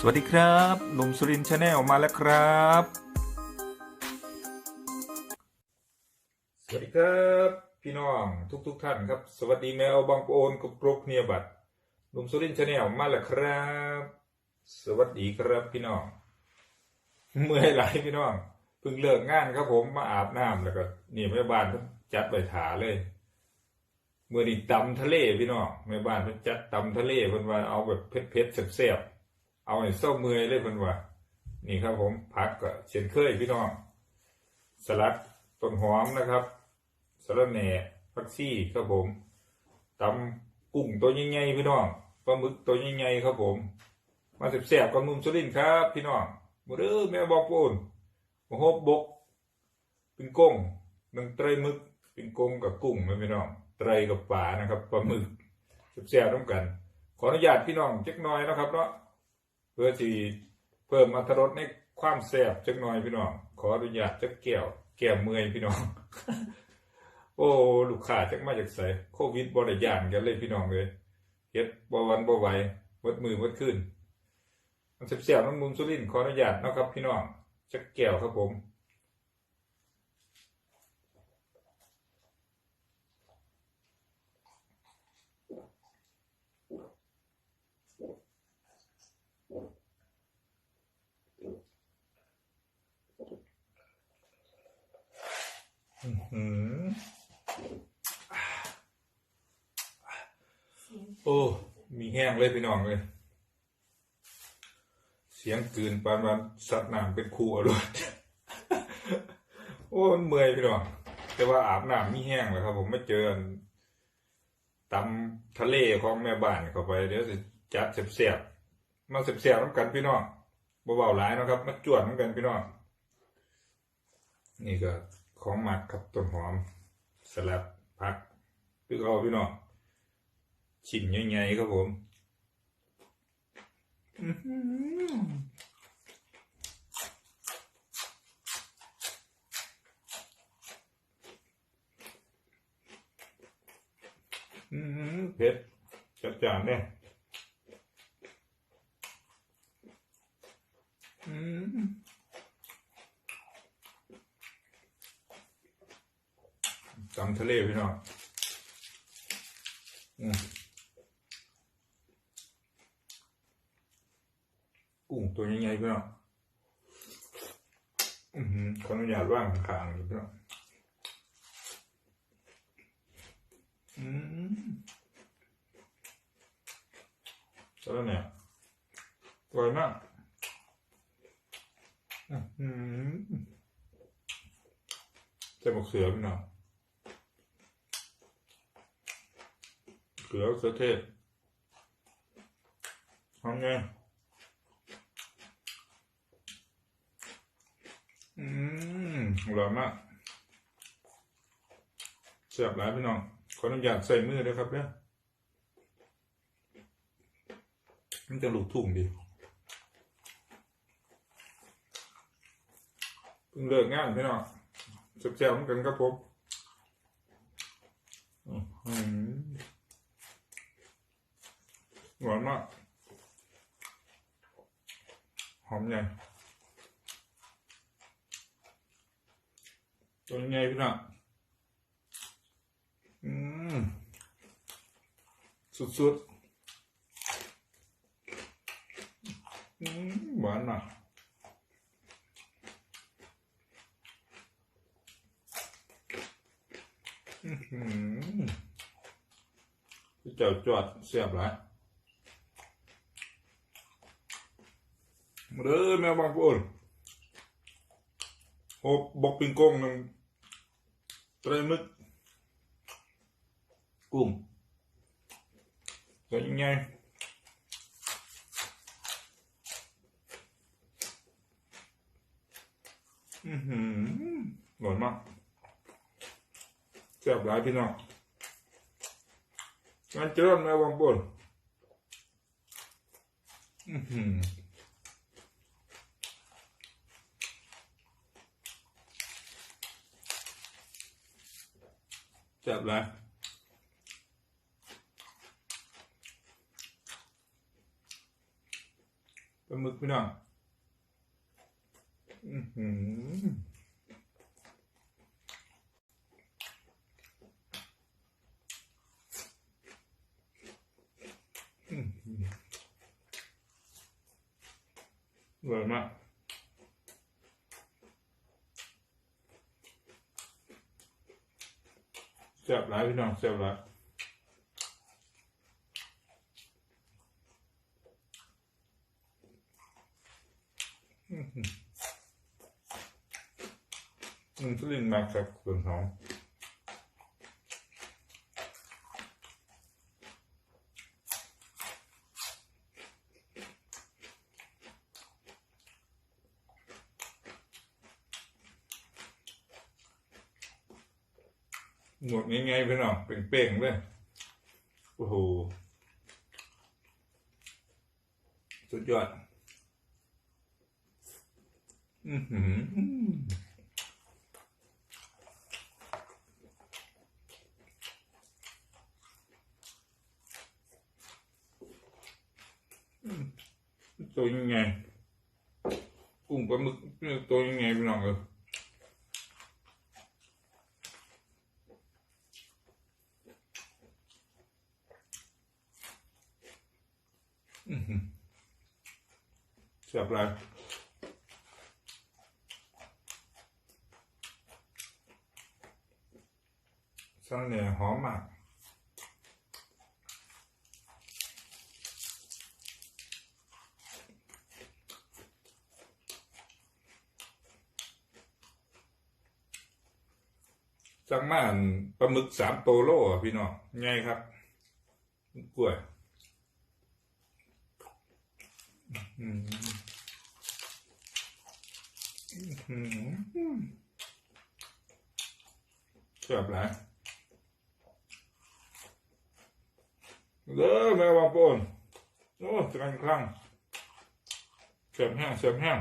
สวัสดีครับหนุ่มสุรินชาแนลมาแล้วครับ สวัสดีครับ พี่น้องทุกทุกๆท่านครับ สวัสดีแมวบางโอนกับปรกเนียบัตรหนุ่มสุรินชาแนลมาแล้วครับ สวัสดีครับพี่น้อง เมื่อยหลายพี่น้องเพิ่งเลิกงานครับผมมาอาบน้ำแล้วก็นี่แม่บ้านจัดไปถาเลยเมื่อนี้ตำทะเลพี่น้องแม่บ้านเพิ่นจัดตำทะเลเพิ่นว่าเอาแบบเผ็ดๆแซ่บๆ เอาให้เศร้าเมื่อยเลยเพิ่นว่า นี่ครับผมผักก็เช่นเคยพี่น้อง สลัดต้นหอมนะครับสลัดแหน่ผักชีครับผมตำกุ้งตัวใหญ่ๆพี่น้องปลาหมึกตัวใหญ่ๆครับผม มาแซ่บๆกับหนุ่มสุรินครับ พี่น้องมาเด้อแม่บอกปูนมาฮบบกปิงกงหนึ่งไตรหมึกปิงกงกับกุ้งนะพี่น้องไตรกับปลานะครับปลาหมึกแซ่บๆร่วมกัน ขออนุญาตพี่น้องเจักหน่อยนะครับเนาะ เพื่อที่เพิ่มอรรถรสในความแซ่บจักหน่อยพี่น้อง ขออนุญาตจักแก้วแก้วเมื่อยพี่น้อง โอ้ลูกค้าจักมาจากใสโควิดบ่ได้ย่านกันเลยพี่น้องเลยเฮ็ดบ่วันบ่ไหววดมือวัดขึ้นมันเสียบๆน้ำมุมสุรินขออนุญาตนะครับพี่น้องจักแก้วครับผม โอ้ มีแห้งเลยพี่น้องเลย เสียงกืนปานวันสัตว์น้ำเป็นครูอรรถโอ้เมื่อยพี่น้อง แต่ว่าอาบน้ำมีแห้งแล้วครับ ผมไม่เจอตำทะเลของแม่บ้านเข้าไป เดี๋ยวจะจัดเสียบๆมาเสียบๆน้ำกันพี่น้องเบาๆหลายนะครับ มาจวดน้ำกันพี่น้องนี่ก็ ของหมักครับต้นหอม สลัดผักคือเอาพี่น้องชิ้นใหญ่ๆครับผมอื้อหืออืมเผ็ดจัดจานเนี่ยอืมตำทะ เลพี่น้องกุ้งตัวใหญ่ๆพี่น้องอือหือขออนุญาตว่างขางๆพี่น้องอืมแล้วเนี่ยอร่อยมากอื้อหือใส่มะเขือพี่น้อง เขือเขือเทศทำไงอืมอร่อยมากเสียบหลายพี่น้อง ขออนุญาตใส่มือด้วยครับเนี่ยมันจะหลุดถุงดีเพิ่งเลิกงานพี่น้องเสียบๆเหมือนกันครับผมอื้อ หวานมาก หอมใหญ่ตัวยังไงพี่น้องอืม สุดๆอืมหวานอะอื้อหือพี่เจ้าจอดเสียบหลายมา เด้อแม่บางปูนโอบบอกปิงกงหนึ่งไตรมึกกุ้งเป็นยังไงอือหืออร่อยมากแซ่บหลายพี่น้องงานเจริญแม่วังบนอือหือ จับเลยปลาหมึกพี่น้องอื้อหืออื้อร่อยมาก แซ่บหลายพี่น้องแซ่บหลายอืมทุเรียนมากครับส่วนหอม หมดง่ายๆไปหน่อยเป่งๆเลยโอ้โหสุดยอด อือหือตัวยังไงกุ้งปลาหมึกตัวยังไงพี่น้องเออหือ แซ่บไรสั่งเนี่ยหอมมากสั่งมาอันปลาหมึกสามโตโล่พี่น้องไงครับกล้วย อืม เสียบหลาเด้อแม่วางปนโอ้จะกันคลั่งเสียบแห้งเสียบแห้ง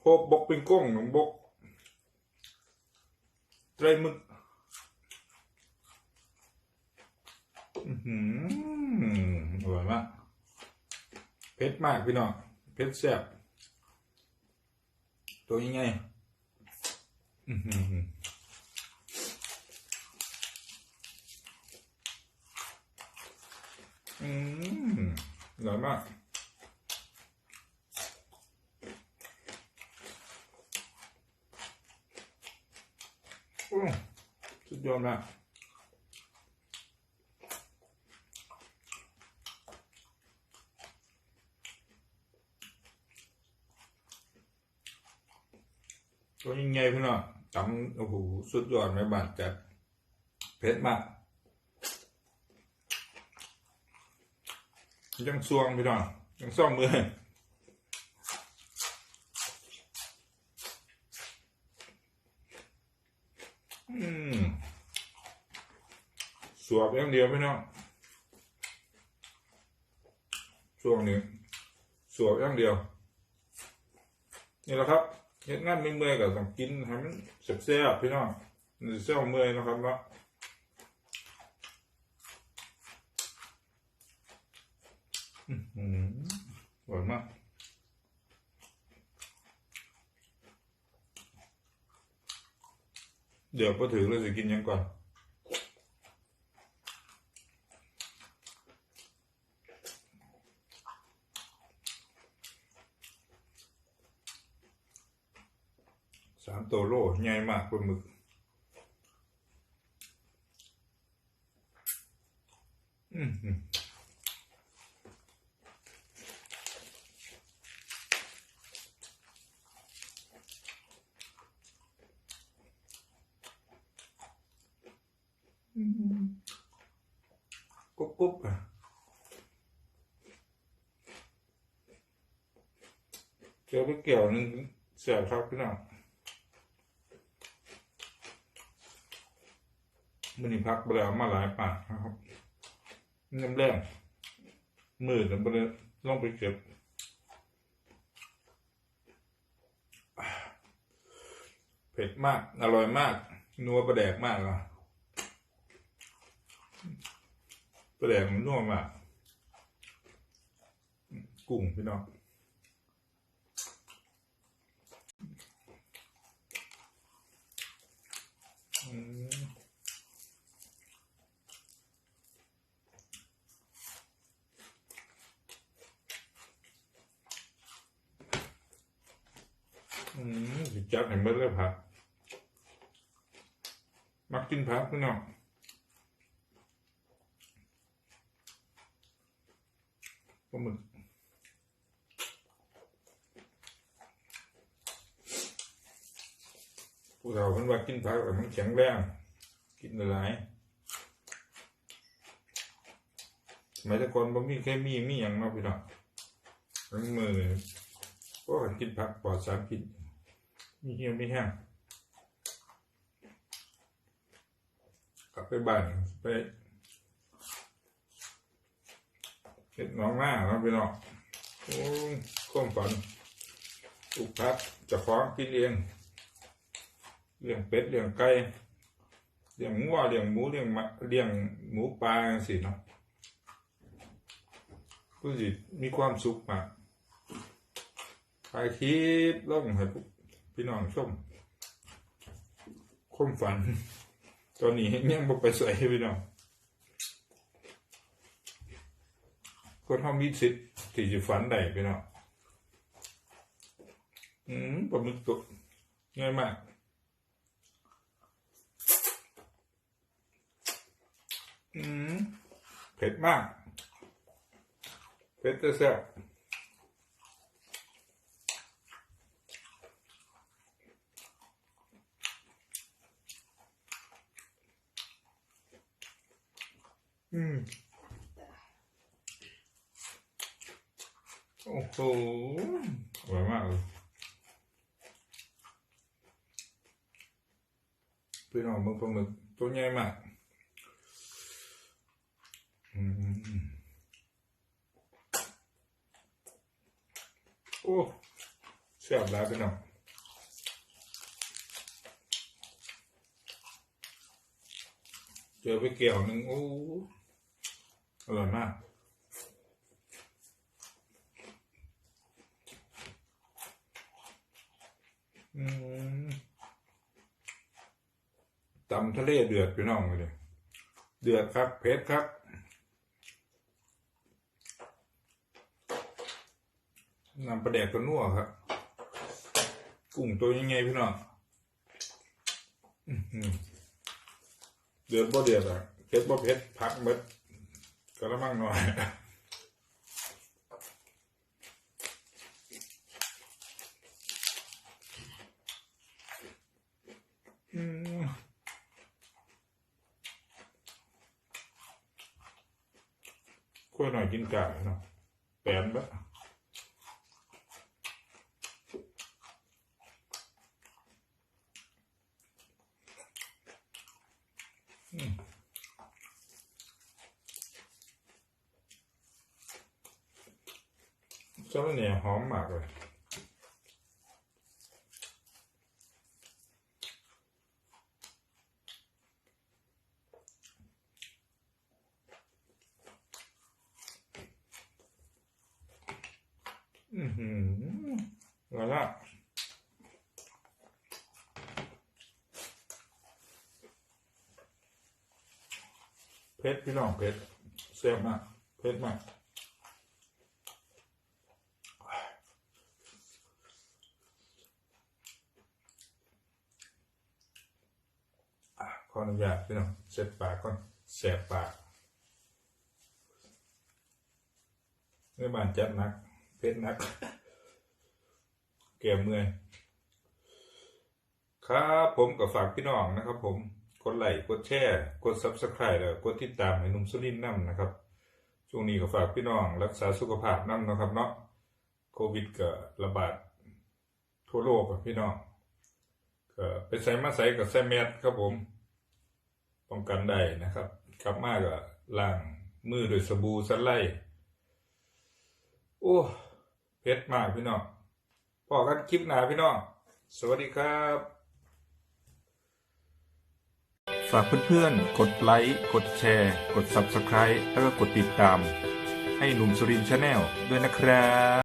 โคบบกเป็นก้งหนุ่มบกไตรมึกอือหืออร่อยมาก เผ็ดมากพี่น้องเผ็ดแซ่บตัวยังไงอื้อหืออืมอร่อยมากอืมสุดยอดมาก ตัวยังไงพี่น้องจำโอ้โหสุดยอดไม่บาดจัดเผ็ดมากยังซวงพี่น้องยังซ่อมมืออืมสวบอย่างเดียวพี่น้องช่วงนี้สวบอย่างเดียว นี่แหละครับ เฮ็ดงานเมื่อยๆก็ต้องกินให้มันแซ่บๆพี่น้องมันสิเซ่บเมื่อยนะครับเนาะอื้อหืออร่อยมากเดี๋ยวพอถึงเราจะกินยังก่อน สามตัวโลใหญ่มากปลาหมึกอืมอืมกุ๊บกุ๊บอะเกี่ยวไปเกี่ยวหนึงเสียบครับพี่น้อง มันนี่พักไปแล้วมาหลายปากนะครับน้ำแรงมืดแล้วไปเลยลองไปเก็บเผ็ดมาก อร่อยมาก นัวประแดกมากอะประแดงมันนัวมาก กุ้งพี่น้อง อืมจับให้เบิดเลยผักมักกินผักพี่น้องปลาหมึกผู้เราเพิ่นว่ากินผักแล้วมันแข็งแรงกินหลายสมัยแต่ก่อนบ่มีแค่มีมีหยังเนาะพี่น้องทั้งมือ ก็กินผักปลอดสารพิษมีเหี่ยวมีแห้งกลับไปบ้านไปเห็ดน้องหน้าเนาะพี่น้องโอ้ยความฝันปลูกผักจะฟ้องกินเองเลี้ยงเป็ดเลี้ยงไก่เลี้ยงงัวเลี้ยงหมูเลี้ยงเลี้ยงหมูปลาจังซี่เนาะก็สิมีความสุขมาก ถ่ายคลิปลงให้พี่น้องชมความฝัน ตอนนี้ยังบ่ไปใส่พี่น้องคนเฮามีสิทธิ์ที่จะฝันได้พี่น้องอืมปลาหมึกตัวง่ายมากอืมเผ็ดมากเผ็ดแต่แซ่บ โอ้โหอร่อยมากเลยพี่น้องมึงปลาหมึกตัวใหญ่มากอืมโอ้แซ่บหลายพี่น้องเจอไปเกี่ยวหนึ่งโอ้อร่อยมาก อืม ตำทะเลเดือดพี่น้องเลยเดือดครับเผ็ดครับนำปลาแดกตัวนัวครับ กุ้งตัวยังไงพี่น้องเดือดบ่เดือดอะเผ็ดบ่เผ็ดพักเบิดกระมังหน่อย อืม ค่อยหน่อยกินกาเนาะแปนบะอืมเจ้าเนี่ยหอมมากเลย อือหือแล้วเผ็ดพี่น้องเผ็ดแซ่บมากเผ็ดมากขออนุญาตพี่น้องเสร็จปากก่อนแสบปากในบ้านจัดนัก เพชรนักเกมเมื่อยครับผมกับฝากพี่น้องนะครับ ผมกดไลค์กดแชร์กด subscribe แล้วกดติดตามให้นุ่มสุรินทร์นํนะครับ ช่วงนี้ก็ฝากพี่น้องรักษาสุขภาพนํนะครับเนาะโควิดก็ระบาดทั่วโลกพี่น้องก็ไปใส่มาใส่กับใส่แมสครับผมป้องกันได้นะครับกลับมาก็ล้างมือด้วยสบู่สไลด์โอ้ เพชรมากพี่น้องพอกันคลิปหน้าพี่น้อง สวัสดีครับ ฝากเพื่อนๆ กดไลค์ กดแชร์ กด Subscribe แล้วก็กดติดตาม ให้หนุ่มสุรินชาแนลด้วยนะครับ